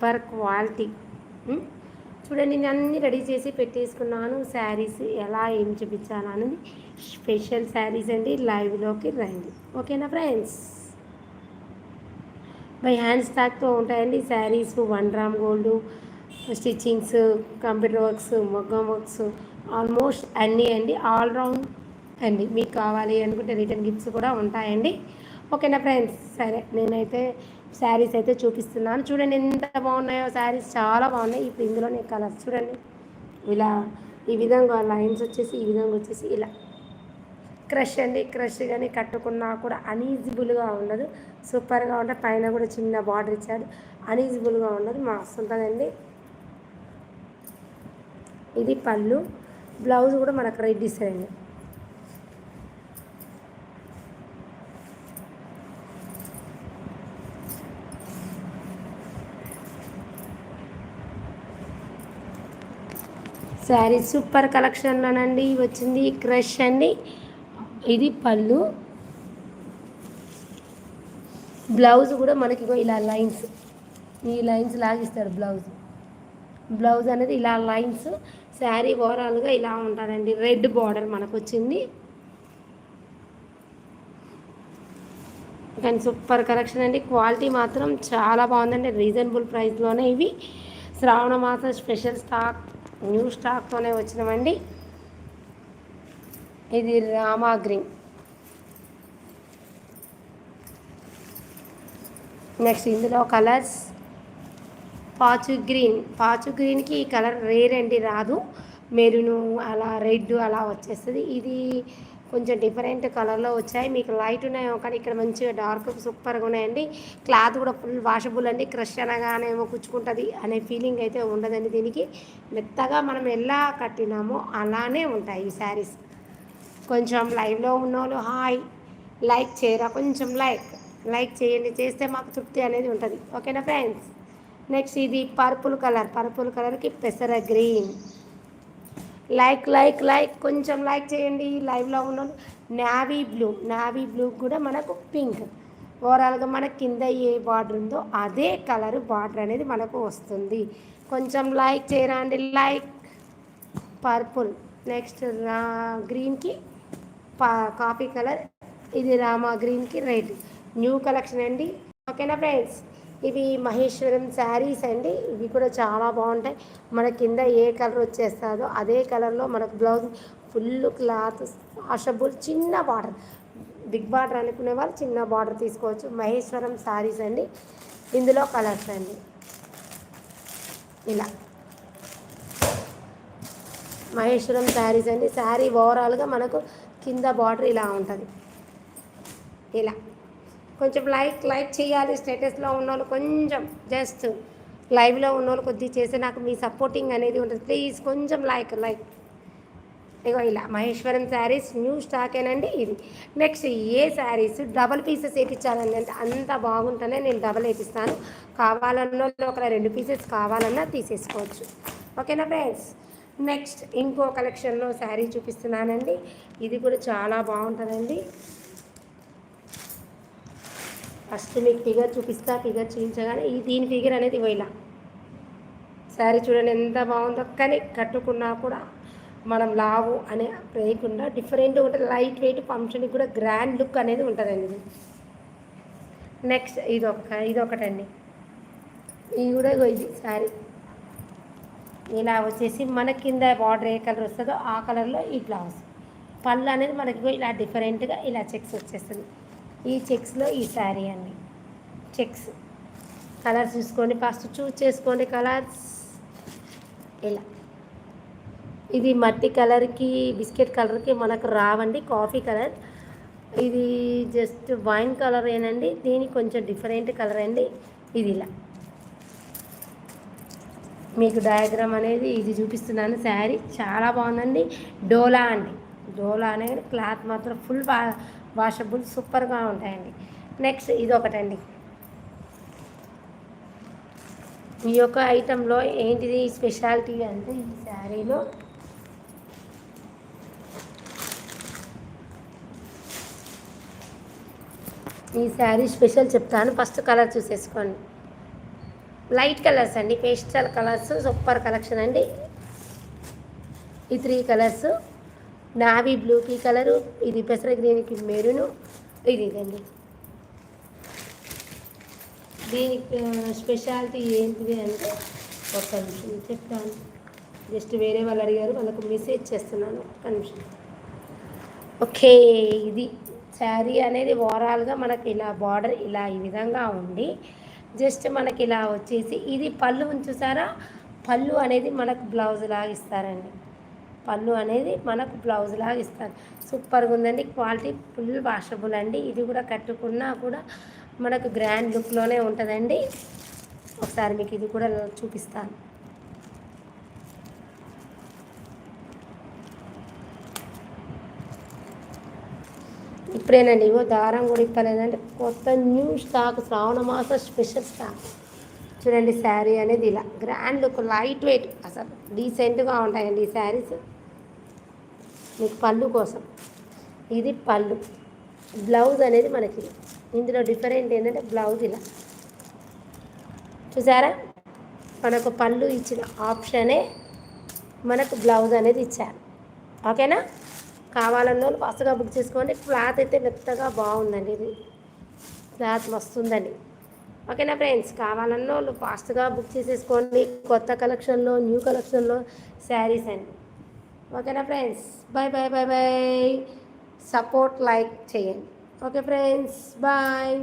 Super quality. చూడండి నేను అన్ని రెడీ చేసి పెట్టేసుకున్నాను. శారీస్ ఎలా ఏం చూపించాను అనేది స్పెషల్ శారీస్ అండి. లైవ్లోకి రండి. ఓకేనా ఫ్రెండ్స్? బై హ్యాండ్ స్టాక్తో ఉంటాయండి saris. One gram gold stitchings computer works maggam works almost అన్నీ అండి. ఆల్ రౌండ్ అండి. మీకు కావాలి అనుకుంటే రిటర్న్ గిఫ్ట్స్ కూడా ఉంటాయండి. ఓకేనా ఫ్రెండ్స్? సరే నేనైతే శారీస్ అయితే చూపిస్తున్నాను. చూడండి ఎంత బాగున్నాయో శారీస్ చాలా బాగున్నాయి. ఇప్పుడు ఇందులోనే కలర్స్ చూడండి. ఇలా ఈ విధంగా లైన్స్ వచ్చేసి ఈ విధంగా వచ్చేసి ఇలా క్రష్ అండి. క్రష్ కానీ కట్టుకున్నా కూడా అనీజిబుల్గా ఉండదు. సూపర్గా ఉంటుంది. పైన కూడా చిన్న బార్డర్ ఇచ్చాడు. అనీజిబుల్గా ఉండదు. మస్తు ఉంటుందండి ఇది పళ్ళు. బ్లౌజ్ కూడా మనకు రెడ్ ఇస్తారండి శారీ సూపర్ కలెక్షన్లోనండి వచ్చింది క్రష్ అండి. ఇది పళ్ళు. బ్లౌజ్ కూడా మనకి ఇలా లైన్స్ ఈ లైన్స్ లాగిస్తాడు బ్లౌజ్. బ్లౌజ్ అనేది ఇలా లైన్స్ శారీ ఓవరాల్గా ఇలా ఉంటుందండి. రెడ్ బార్డర్ మనకు వచ్చింది కానీ సూపర్ కలెక్షన్ అండి. క్వాలిటీ మాత్రం చాలా బాగుందండి. రీజనబుల్ ప్రైస్లోనే ఇవి. శ్రావణ మాసం స్పెషల్ స్టాక్ న్యూ స్టాక్తోనే వచ్చినామండి ఇది రామా గ్రీన్ నెక్స్ట్ ఇందులో కలర్స్. పాచు గ్రీన్ పాచు గ్రీన్కి ఈ కలర్ రేర్ అండి రాదు. మెరూను అలా రెడ్ అలా వచ్చేస్తుంది. ఇది కొంచెం డిఫరెంట్ కలర్లో వచ్చాయి. మీకు లైట్ ఉన్నాయో కానీ ఇక్కడ మంచిగా డార్క్ సూపర్గా ఉన్నాయండి. క్లాత్ కూడా ఫుల్ వాషబుల్ అండి. క్రష్ అనగానేమో కుచ్చుకుంటుంది అనే ఫీలింగ్ అయితే ఉండదండి దీనికి. మెత్తగా మనం ఎలా కట్టినామో అలానే ఉంటాయి ఈ శారీస్ కొంచెం లైవ్లో ఉన్న వాళ్ళు హాయ్ లైక్ చేయరా? కొంచెం లైక్ లైక్ చేయండి. చేస్తే మాకు తృప్తి అనేది ఉంటుంది. ఓకేనా ఫ్రెండ్స్ నెక్స్ట్ ఇది పర్పుల్ కలర్ పర్పుల్ కలర్కి పెసర గ్రీన్ లైక్ లైక్ లైక్. కొంచెం లైక్ చేయండి. లైవ్లో ఉన్న నావీ బ్లూ. నావీ బ్లూ కూడా మనకు పింక్. ఓవరాల్గా మన కింద ఏ బార్డర్ ఉందో అదే కలర్ బార్డర్ అనేది మనకు వస్తుంది. కొంచెం లైక్ చేయరా అండి లైక్. పర్పుల్. నెక్స్ట్ రా గ్రీన్కి పా కాఫీ కలర్. ఇది రామా గ్రీన్కి రెడ్. న్యూ కలెక్షన్ అండి. ఓకేనా ఫ్రెండ్స్? ఇవి మహేశ్వరం శారీస్ అండి. ఇవి కూడా చాలా బాగుంటాయి. మన కింద ఏ కలర్ వచ్చేస్తుందో అదే కలర్లో మనకు బ్లౌజ్ ఫుల్ క్లాత్ వాషబుల్ చిన్న బార్డర్. బిగ్ బార్డర్ అనుకునే వాళ్ళు చిన్న బార్డర్ తీసుకోవచ్చు. మహేశ్వరం శారీస్ అండి. ఇందులో కలర్స్ అండి. ఇలా. మహేశ్వరం శారీస్ అండి. శారీ ఓవరాల్గా మనకు కింద బార్డర్ ఇలా ఉంటుంది. ఇలా. కొంచెం లైక్ లైక్ చేయాలి స్టేటస్లో ఉన్న వాళ్ళు కొంచెం జస్ట్ లైవ్లో ఉన్న వాళ్ళు కొద్దిగా చేస్తే నాకు మీ సపోర్టింగ్ అనేది ఉంటుంది. ప్లీజ్ కొంచెం లైక్ లైక్. ఇగో ఇలా మహేశ్వరం శారీస్ న్యూ స్టాకేనండి ఇది. నెక్స్ట్ ఏ శారీస్ డబల్ పీసెస్ వేయించాలండి అంటే అంత బాగుంటేనే నేను డబల్ వేపిస్తాను. కావాలన్న వాళ్ళు ఒక రెండు పీసెస్ కావాలన్నా తీసేసుకోవచ్చు. ఓకేనా ఫ్రెండ్స్? నెక్స్ట్ ఇంకో కలెక్షన్లో శారీ చూపిస్తున్నానండి. ఇది కూడా చాలా బాగుంటుందండి. ఫస్ట్ మీకు ఫిగర్ చూపిస్తా ఫిగర్ చూపించగానే ఈ దీని ఫిగర్ అనేది ఇలా శారీ చూడండి ఎంత బాగుందో కానీ కట్టుకున్నా కూడా మనం లావు అనే వేయకుండా డిఫరెంట్ ఉంటుంది. లైట్ వెయిట్ ఫంక్షన్కి కూడా గ్రాండ్ లుక్ అనేది ఉంటుందండి నెక్స్ట్ ఇది ఒక ఇది ఒకటండి. ఇది కూడా ఇది శారీ ఇలా వచ్చేసి మన కింద బార్డర్ ఏ కలర్ వస్తుందో ఆ కలర్లో ఈ బ్లౌజ్. పళ్ళు అనేది మనకి ఇలా డిఫరెంట్గా ఇలా చెక్స్ వచ్చేస్తుంది. ఈ చెక్స్లో ఈ శారీ అండి. చెక్స్. కలర్స్ చూసుకోండి ఫస్ట్ చూస్ చేసుకోండి కలర్స్. ఇలా. ఇది మట్టి కలర్కి బిస్కెట్ కలర్కి మనకు రావండి కాఫీ కలర్. ఇది జస్ట్ వైన్ కలర్ ఏనండి. దీనికి కొంచెం డిఫరెంట్ కలర్ అండి. ఇది ఇలా. మీకు డయాగ్రామ్ అనేది ఇది చూపిస్తున్నాను శారీ. చాలా బాగుందండి. డోలా అండి. డోలా అనేది క్లాత్ మాత్రం ఫుల్ బాగా వాషబుల్ సూపర్గా ఉంటాయండి. నెక్స్ట్ ఇది ఒకటండి ఈ యొక్క ఐటెంలో ఏంటిది స్పెషాలిటీ అంటే ఈ శారీలో ఈ శారీ స్పెషల్ చెప్తాను. ఫస్ట్ కలర్ చూసేసుకోండి. లైట్ కలర్స్ అండి. పేస్టల్ కలర్స్ సూపర్ కలెక్షన్ అండి. ఈ త్రీ కలర్స్. నావీ బ్లూకి కలరు ఇది పెసర గ్రీన్కి మెరూను ఇది ఇదండి దీనికి స్పెషాలిటీ ఏంటిది అంటే ఒక్క నిమిషం చెప్తాను. జస్ట్ వేరే వాళ్ళు అడిగారు వాళ్ళకు మెసేజ్ చేస్తున్నాను. ఒక్క నిమిషం. ఓకే ఇది శారీ అనేది ఓవరాల్గా మనకి ఇలా బార్డర్ ఇలా ఈ విధంగా ఉండి జస్ట్ మనకి ఇలా వచ్చేసి ఇది పళ్ళు ఉంచుసారా పళ్ళు అనేది మనకు బ్లౌజ్ లాగా పన్ను పళ్ళు అనేది మనకు బ్లౌజ్ లాగా ఇస్తారు. సూపర్గా ఉందండి క్వాలిటీ ఫుల్ వాషబుల్ అండి. ఇది కూడా కట్టుకున్నా కూడా మనకు గ్రాండ్ లుక్లోనే ఉంటుందండి. ఒకసారి మీకు ఇది కూడా చూపిస్తాను. ఇప్పుడేనండి ఇవో దారం కూడా ఇప్పలేదంటే కొత్త న్యూ స్టాక్ శ్రావణ మాస స్పెషల్ స్టాక్ చూడండి శారీ అనేది ఇలా. గ్రాండ్ లుక్ లైట్ వెయిట్ అసలు డీసెంట్గా ఉంటాయండి ఈ శారీస్. మీకు పళ్ళు కోసం. ఇది పళ్ళు. బ్లౌజ్ అనేది మనకి ఇందులో డిఫరెంట్ ఏంటంటే బ్లౌజ్ ఇలా. చూసారా? మనకు పళ్ళు ఇచ్చిన ఆప్షనే మనకు బ్లౌజ్ అనేది ఇచ్చారు. ఓకేనా? కావాలన్న వాళ్ళు ఫాస్ట్గా బుక్ చేసుకోండి. క్లాత్ అయితే మెత్తగా బాగుందండి ఇది. క్లాత్ వస్తుందండి ఓకేనా ఫ్రెండ్స్? కావాలన్న వాళ్ళు ఫాస్ట్గా బుక్ చేసేసుకోండి. కొత్త కలెక్షన్లో న్యూ కలెక్షన్లో శారీస్ అండి. ఓకేనా friends? Bye bye bye bye support like చేయండి. Okay friends? బాయ్.